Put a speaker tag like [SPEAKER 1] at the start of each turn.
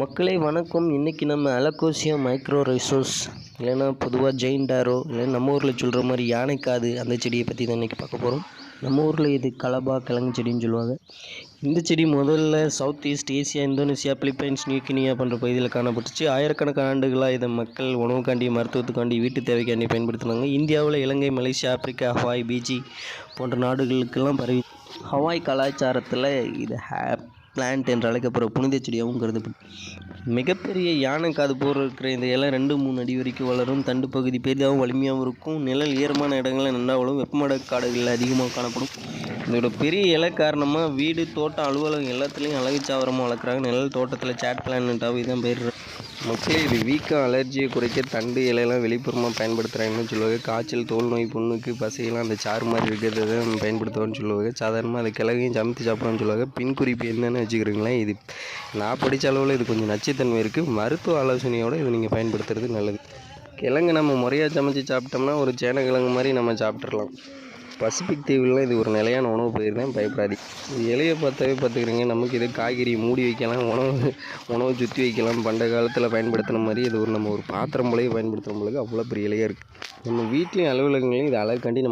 [SPEAKER 1] மக்களை வணக்கம். இன்றைக்கி நம்ம அலக்கோசியா மைக்ரோ ரைசோஸ் இல்லைன்னா பொதுவாக ஜெயின் டாரோ இல்லைன்னா நம்ம ஊரில் சொல்கிற மாதிரி யானைக்காது அந்த செடியை பற்றி தான் இன்றைக்கி பார்க்க போகிறோம் நம்ம ஊரில் இது கலபா கிழங்கு செடின்னு சொல்லுவாங்க. இந்த செடி முதல்ல South East Asia Indonesia Philippines New Guinea போன்ற பகுதியில் காணப்பட்டுச்சு. ஆயிரக்கணக்கான ஆண்டுகளாக இதை மக்கள் உணவுக்காண்டி மருத்துவத்துக்காண்டி வீட்டு தேவைக்காண்டி பயன்படுத்தினாங்க. இந்தியாவில் Ilankai Malaysia Africa Hawaii Fiji போன்ற நாடுகளுக்கெல்லாம் பரவி ஹவாய் கலாச்சாரத்தில் இது ஹேப் பிளான்ட் என்று அழைக்கப்படுற புனித செடியாகவும் கருதப்படும் மிகப்பெரிய யானை காது போர் இருக்கிற இந்த இலை ரெண்டு மூணு அடி வரைக்கும் வளரும். தண்டு பகுதி பெரிதாகவும் வலிமையாகவும் இருக்கும். நிழல் ஈரமான இடங்களில் நல்லா வளரும் வெப்பமட காடுகளில் அதிகமாக காணப்படும். இதோட பெரிய இலை காரணமாக வீடு தோட்டம் அலுவலகம் எல்லாத்துலேயும் அழகு சாவரமாக வளர்க்குறாங்க. நிழல் தோட்டத்தில் சேட் பிளான்ட்டாகவே தான் பேர் மக்களே இது வீக்கம் அலர்ஜியை குறைக்க தண்டு இலையெல்லாம் வெளிப்புறமாக பயன்படுத்துகிறாங்கன்னு சொல்லுவாங்க. காய்ச்சல் தோல் நோய் புண்ணுக்கு பசையெல்லாம் அந்த சாறு மாதிரி இருக்கிறத தான் நம்ம பயன்படுத்துவோம்னு சொல்லுவாங்க. சாதாரணமாக அது கிழங்கையும் சமைத்து சாப்பிட்றோம்னு சொல்லுவாங்க. பின் குறிப்பு என்னென்னு வச்சுக்கிறீங்களேன் இது நான் படித்த அளவில் இது கொஞ்சம் நச்சுத்தன்மை இருக்குது மருத்துவ ஆலோசனையோடு இதை நீங்கள் பயன்படுத்துறது நல்லது. கிழங்கு நம்ம முறையாக சமைச்சு சாப்பிட்டோம்னா ஒரு சேன கிழங்கு மாதிரி நம்ம சாப்பிட்றலாம் பசிபிக் தீவுலாம் இது ஒரு நிலையான உணவு பயிர் தான் பயப்படாது. இது இலையை பார்த்தாவே பார்த்துக்கிறீங்க நமக்கு இது காய்கறி மூடி வைக்கலாம் உணவு உணவு சுற்றி வைக்கலாம். பண்ட காலத்தில் பயன்படுத்தின மாதிரி இது ஒரு நம்ம ஒரு பாத்திரம் போலயே பயன்படுத்துகிற போலக்கு அவ்வளோ பெரிய இலையாக இருக்குது நம்ம வீட்லேயும் அலுவலகங்களையும் இது அழகாண்டி நம்ம